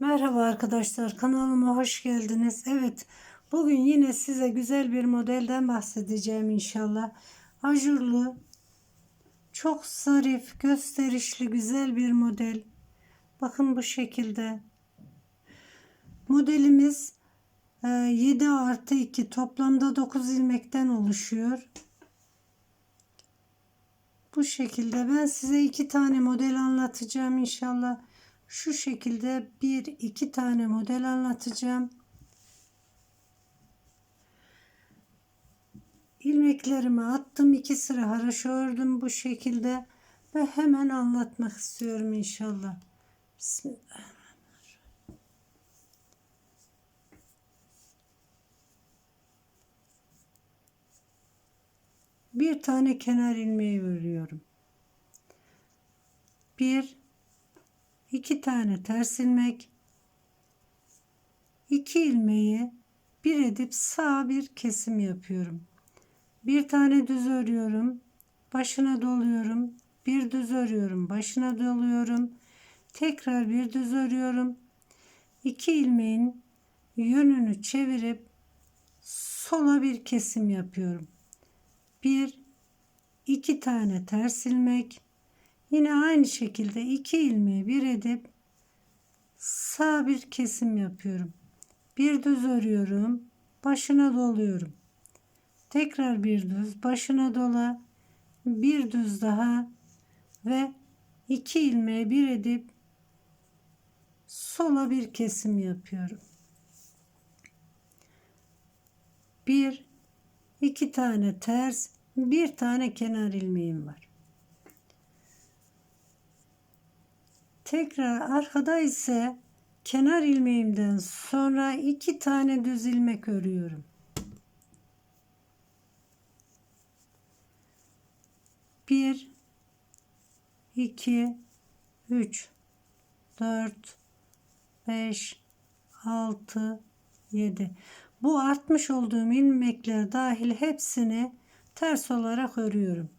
Merhaba arkadaşlar kanalıma hoş geldiniz. Evet bugün yine size güzel bir modelden bahsedeceğim inşallah. Ajurlu çok zarif gösterişli güzel bir model. Bakın bu şekilde. Modelimiz e, 7 artı 2 toplamda 9 ilmekten oluşuyor. Bu şekilde ben size iki tane model anlatacağım inşallah. Şu şekilde bir iki tane model anlatacağım. İlmeklerimi attım. iki sıra haraşo ördüm bu şekilde. Ve hemen anlatmak istiyorum inşallah. Bismillah. Bir tane kenar ilmeği örüyorum. Bir, iki tane ters ilmek, iki ilmeği bir edip sağ bir kesim yapıyorum. Bir tane düz örüyorum, başına doluyorum, bir düz örüyorum, başına doluyorum, tekrar bir düz örüyorum. İki ilmeğin yönünü çevirip sola bir kesim yapıyorum. Bir, iki tane ters ilmek, Yine aynı şekilde iki ilmeği bir edip sağ bir kesim yapıyorum. Bir düz örüyorum. Başına doluyorum. Tekrar bir düz. Başına dola. Bir düz daha ve iki ilmeği bir edip sola bir kesim yapıyorum. Bir, iki tane ters, bir tane kenar ilmeğim var. Tekrar arkada ise kenar ilmeğimden sonra iki tane düz ilmek örüyorum. Bir, iki, üç, dört, beş, altı, yedi. Bu artmış olduğum ilmekler dahil hepsini ters olarak örüyorum.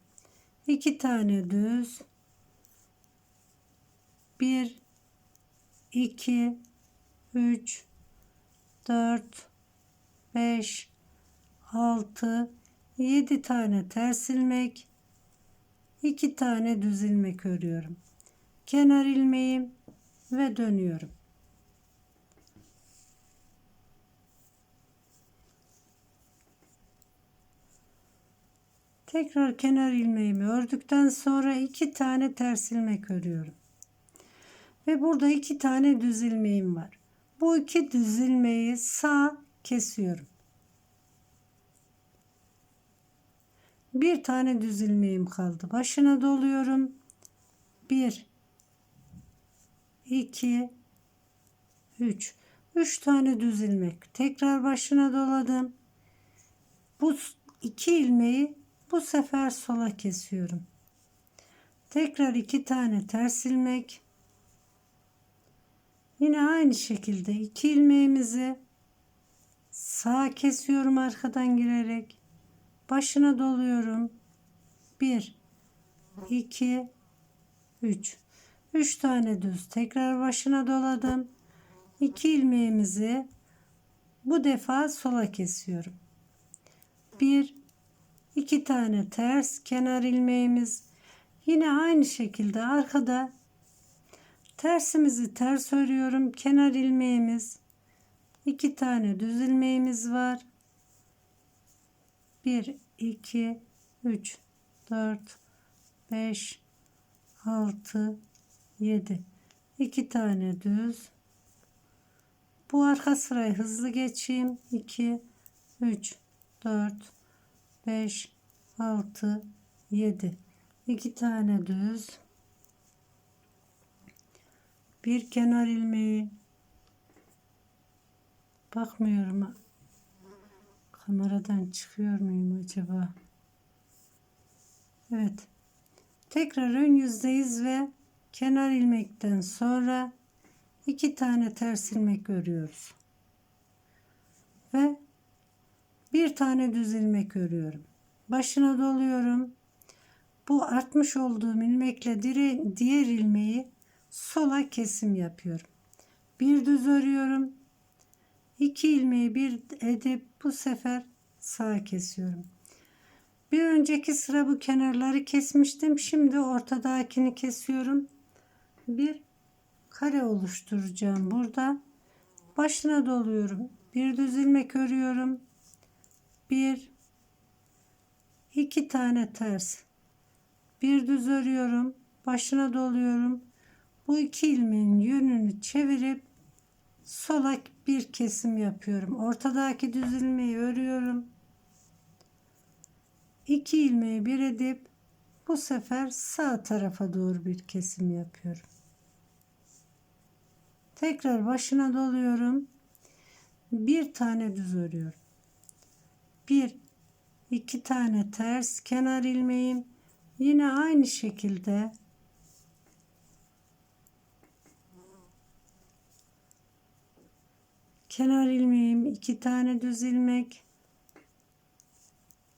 İki tane düz, 1 2 3 4 5 6 7 tane ters ilmek 2 tane düz ilmek örüyorum. Kenar ilmeğim ve dönüyorum. Tekrar kenar ilmeğimi ördükten sonra iki tane ters ilmek örüyorum. Ve burada iki tane düz ilmeğim var. Bu iki düz ilmeği sağ kesiyorum. Bir tane düz ilmeğim kaldı. Başına doluyorum. Bir, iki, üç. Üç tane düz ilmek. Tekrar başına doladım. Bu iki ilmeği bu sefer sola kesiyorum. Tekrar iki tane ters ilmek. Yine aynı şekilde iki ilmeğimizi sağa kesiyorum arkadan girerek. Başına doluyorum. 1 2 3 3 tane düz tekrar başına doladım. 2 ilmeğimizi bu defa sola kesiyorum. 1 2 tane ters kenar ilmeğimiz yine aynı şekilde arkada Tersimizi ters örüyorum. Kenar ilmeğimiz. iki tane düz ilmeğimiz var. 1 2 3 4 5 6 7 2 tane düz. Bu arka sırayı hızlı geçeyim. 2 3 4 5 6 7 2 tane düz bir kenar ilmeği. Bakmıyorum. Kameradan çıkıyor muyum acaba? Evet. Tekrar ön yüzdeyiz ve kenar ilmekten sonra iki tane ters ilmek örüyoruz ve bir tane düz ilmek örüyorum başına doluyorum. Bu artmış olduğum ilmekle diğer ilmeği sola kesim yapıyorum. bir düz örüyorum. 2 ilmeği bir edip bu sefer sağ kesiyorum. Bir önceki sıra bu kenarları kesmiştim. Şimdi ortadakini kesiyorum. Bir kare oluşturacağım burada. Başına doluyorum. Bir düz ilmek örüyorum. Bir iki tane ters. Bir düz örüyorum. Başına doluyorum. Bu iki ilmeğin yönünü çevirip sola bir kesim yapıyorum. Ortadaki düz ilmeği örüyorum. İki ilmeği bir edip bu sefer sağ tarafa doğru bir kesim yapıyorum. Tekrar başına doluyorum. Bir tane düz örüyorum. Bir, iki tane ters kenar ilmeğim. Yine aynı şekilde kenar ilmeğim, iki tane düz ilmek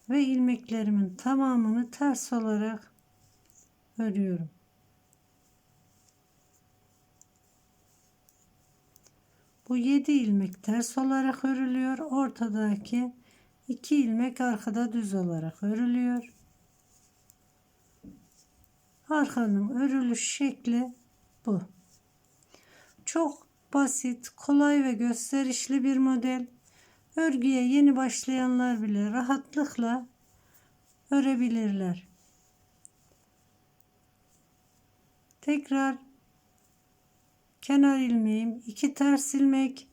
ve ilmeklerimin tamamını ters olarak örüyorum. Bu 7 ilmek ters olarak örülüyor. Ortadaki 2 ilmek arkada düz olarak örülüyor. Arkanın örülüş şekli bu. Çok basit, kolay ve gösterişli bir model. Örgüye yeni başlayanlar bile rahatlıkla örebilirler. Tekrar kenar ilmeğim, iki ters ilmek.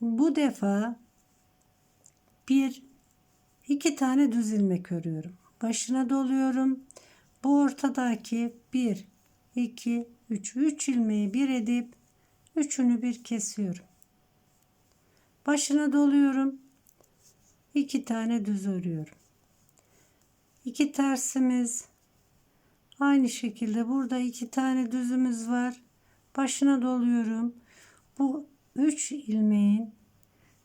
Bu defa bir iki tane düz ilmek örüyorum. Başına doluyorum. Bu ortadaki bir, iki, üç, üç ilmeği bir edip üçünü bir kesiyorum. Başına doluyorum. iki tane düz örüyorum. İki tersimiz aynı şekilde burada iki tane düzümüz var başına doluyorum. Bu 3 ilmeğin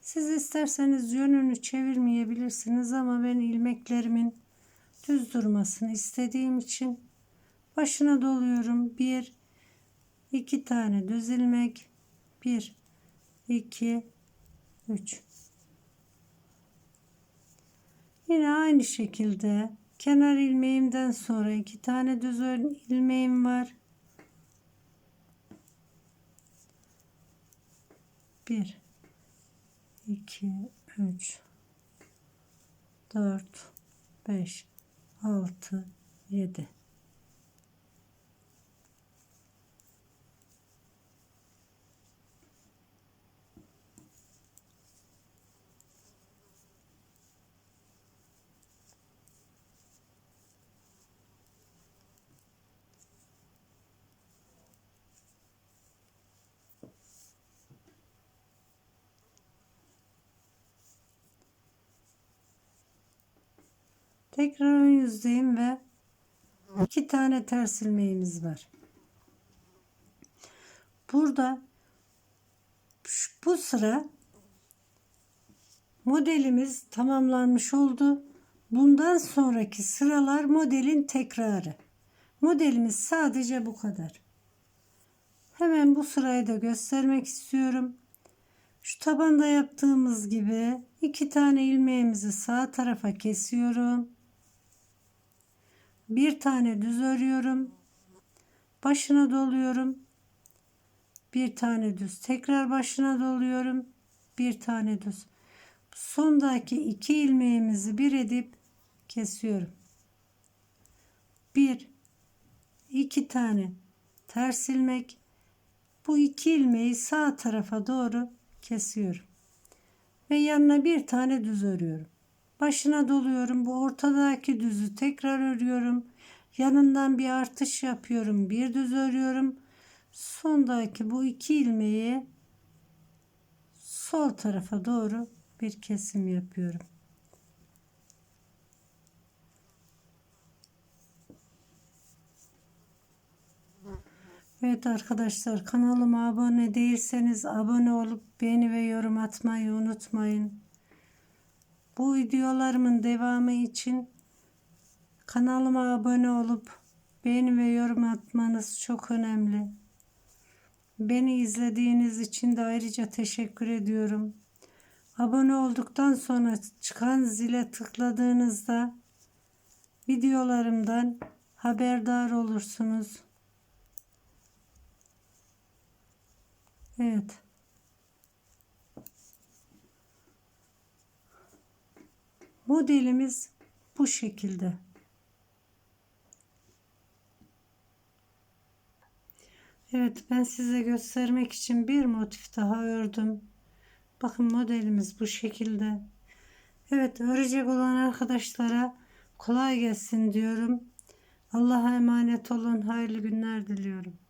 siz isterseniz yönünü çevirmeyebilirsiniz ama ben ilmeklerimin düz durmasını istediğim için başına doluyorum. 1 2 tane düz ilmek 1 2 3 Yine aynı şekilde kenar ilmeğimden sonra iki tane düz ilmeğim var. 1 2 3 4 5 6 7 Tekrar ön yüzdeyim ve iki tane ters ilmeğimiz var. Burada bu sıra modelimiz tamamlanmış oldu. Bundan sonraki sıralar modelin tekrarı. Modelimiz sadece bu kadar. Hemen bu sırayı da göstermek istiyorum. Şu tabanda yaptığımız gibi iki tane ilmeğimizi sağ tarafa kesiyorum bir tane düz örüyorum. Başına doluyorum. Bir tane düz tekrar başına doluyorum. Bir tane düz. Sondaki iki ilmeğimizi bir edip kesiyorum. Bir iki tane ters ilmek. Bu iki ilmeği sağ tarafa doğru kesiyorum. Ve yanına bir tane düz örüyorum başına doluyorum. Bu ortadaki düzü tekrar örüyorum. Yanından bir artış yapıyorum. Bir düz örüyorum. Sondaki bu iki ilmeği sol tarafa doğru bir kesim yapıyorum. Evet arkadaşlar kanalıma abone değilseniz abone olup beğeni ve yorum atmayı unutmayın. Bu videolarımın devamı için kanalıma abone olup beğeni ve yorum atmanız çok önemli. Beni izlediğiniz için de ayrıca teşekkür ediyorum. Abone olduktan sonra çıkan zile tıkladığınızda videolarımdan haberdar olursunuz. Evet. Modelimiz bu şekilde. Evet ben size göstermek için bir motif daha ördüm. Bakın modelimiz bu şekilde. Evet örecek olan arkadaşlara kolay gelsin diyorum. Allah'a emanet olun. Hayırlı günler diliyorum.